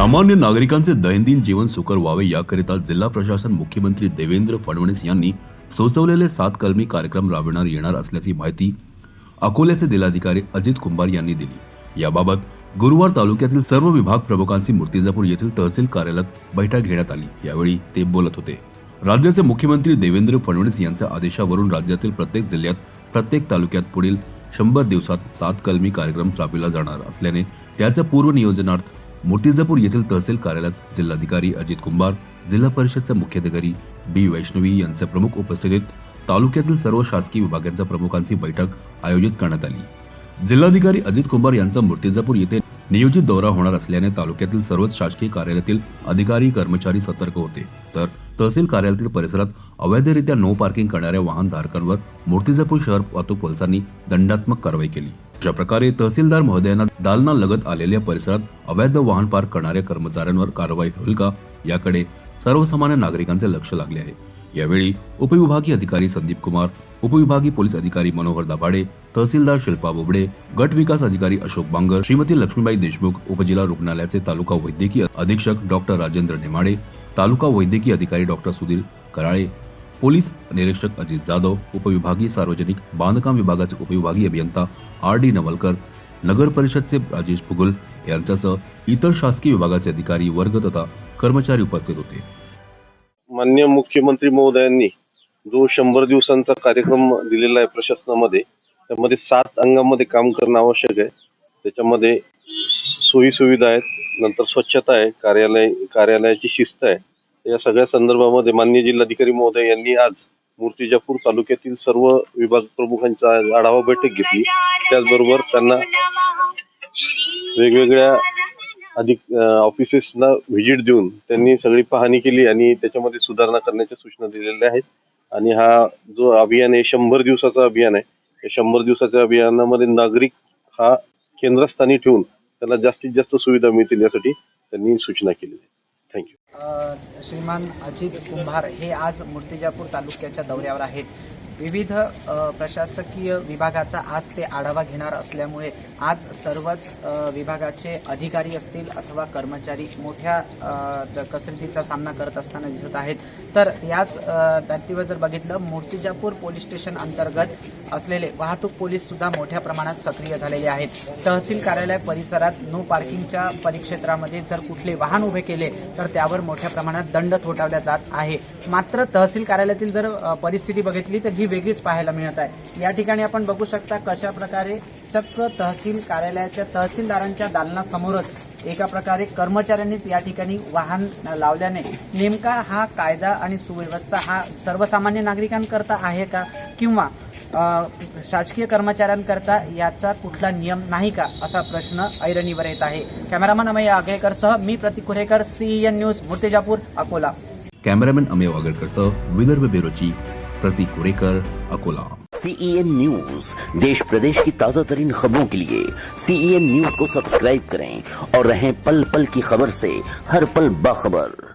सामान्य नागरिकांचे दैनंदिन जीवन सुकर व्हावे याकरिता जिल्हा प्रशासन मुख्यमंत्री देवेंद्र फडणवीस यांनी सुचवलेले सात कलमी कार्यक्रम राबविणार येणार असल्याची माहिती अकोल्याचे जिल्हाधिकारी अजित कुंभार यांनी दिली. याबाबत गुरुवार तालुक्यातील सर्व विभाग प्रमुखांची मूर्तिजापूर येथील तहसील कार्यालयात बैठक घेण्यात आली. यावेळी ते बोलत होते. राज्याचे मुख्यमंत्री देवेंद्र फडणवीस यांच्या आदेशावरून राज्यातील प्रत्येक जिल्ह्यात प्रत्येक तालुक्यात पुढील शंभर दिवसात सात कलमी कार्यक्रम राबविला जाणार असल्याने त्याच्या पूर्वनियोजनार्थ मूर्तिजापूर येथील तहसील कार्यालयात जिल्हाधिकारी अजित कुंभार जिल्हा परिषदचे मुख्याधिकारी बी वैष्णवी यांच्या प्रमुख उपस्थितीत तालुक्यातील सर्व शासकीय विभागांच्या प्रमुखांची बैठक आयोजित करण्यात आली. जिल्हाधिकारी अजित कुंभार यांचा मूर्तिजापूर येथे नियोजित दौरा होणार असल्याने तालुक्यातील सर्वच शासकीय कार्यालयातील अधिकारी कर्मचारी सतर्क होते. तर तहसील कार्यालयातील परिसरात अवैधरित्या नो पार्किंग करणाऱ्या वाहनधारकांवर मूर्तिजापूर शहर वाहतूक पोलिसांनी दंडात्मक कारवाई केली. अशा प्रकारे तहसीलदार महोदयांना दालना लगत आलेल्या परिसरात अवैध वाहन पार्क करणाऱ्या कर्मचाऱ्यांवर कारवाई होईल का? याकडे सर्वसामान्य नागरिकांचे लक्ष लागले आहे. यावेळी उपविभागीय अधिकारी संदीप कुमार उपविभागीय पोलीस अधिकारी मनोहर दाभाडे तहसीलदार शिल्पा बोबडे गट विकास अधिकारी अशोक बांगर श्रीमती लक्ष्मीबाई देशमुख उपजिल्हा रुग्णालयाचे तालुका वैद्यकीय अधीक्षक डॉक्टर राजेंद्र नेमाडे तालुका वैद्यकीय अधिकारी डॉक्टर सुधीर कराळे पोलीस निरीक्षक अजित जाधव उपविभागीय सार्वजनिक बांधकाम विभागाचे उपविभागीय अभियंता आर डी नवलकर नगर परिषदचे राजेश भुगल यांच्यासह इतर शासकीय विभागाचे अधिकारी वर्ग तथा कर्मचारी उपस्थित होते. मान्य मुख्यमंत्री महोदयांनी जो शंभर दिवसांचा कार्यक्रम दिलेला आहे प्रशासनामध्ये त्यामध्ये सात अंगामध्ये काम करणं आवश्यक आहे. त्याच्यामध्ये सोयी सुविधा आहेत नंतर स्वच्छता आहे कार्यालय कार्यालयाची शिस्त आहे. या सगळ्या संदर्भामध्ये मान्य जिल्हाधिकारी महोदय यांनी आज मूर्तिजापूर तालुक्यातील सर्व विभाग प्रमुखांचा आढावा बैठक घेतली. त्याचबरोबर त्यांना वेगवेगळ्या अधिक ऑफिसेसला व्हिजिट देऊन त्यांनी सगळी पाहणी केली आणि त्याच्यामध्ये सुधारणा करण्याच्या सूचना दिलेल्या आहेत. आणि हा जो अभियान आहे शंभर दिवसाचा अभियान आहे. या शंभर दिवसाच्या अभियानामध्ये नागरिक हा केंद्रस्थानी ठेवून त्याला जास्तीत जास्त सुविधा मिळतील यासाठी त्यांनी सूचना केली आहे. थँक्यू श्रीमान अजित कुंभार हे आज मूर्तिजापूर तालुक्याच्या दौऱ्यावर आहेत. विविध प्रशासकीय विभागाचा आज ते आढावा घेणार असल्यामुळे आज सर्वच विभागाचे अधिकारी असतील अथवा कर्मचारी मोठ्या द- कसरतीचा सामना करत असताना दिसत आहेत. तर याच धर्तीवर जर बघितलं मूर्तिजापूर पोलीस स्टेशन अंतर्गत असलेले वाहतूक पोलीस सुद्धा मोठ्या प्रमाणात सक्रिय झालेले आहेत. तहसील कार्यालय परिसरात नो पार्किंगच्या परिक्षेत्रामध्ये जर कुठले वाहन उभे केले तर त्यावर मोठ्या प्रमाणात दंड थोटावला जात आहे. मात्र तहसील कार्यालयातील जर परिस्थिती बघितली तर ही वेगळीच पाहायला मिळत आहे. या ठिकाणी आपण बघू शकता कशा प्रकारे चक्क तहसील कार्यालयाच्या तहसीलदारांच्या दालनासमोरच एका प्रकारे कर्मचाऱ्यांनीच या ठिकाणी वाहन लावल्याने नेमका हा कायदा आणि सुव्यवस्था हा सर्वसामान्य नागरिकांकरता आहे का? किंवा शासकीय कर्मचाऱ्यांकरता याचा कुठला नियम नाही का? असा प्रश्न ऐरणीवर येत आहे. कॅमेरामन अमय आगळेकरसह मी Pratik Kurekar CEN news Murtijapur Akola. Cameraman Amey आगळकरसह Vidarbha ब्युरोची प्रतीक कुरेकर, अकोला। सीईएन न्यूज़ देश प्रदेश की ताज़ा तरीन खबरों के लिए सीईएन न्यूज़ को सब्सक्राइब करें और रहें पल पल की खबर से हर पल बाखबर।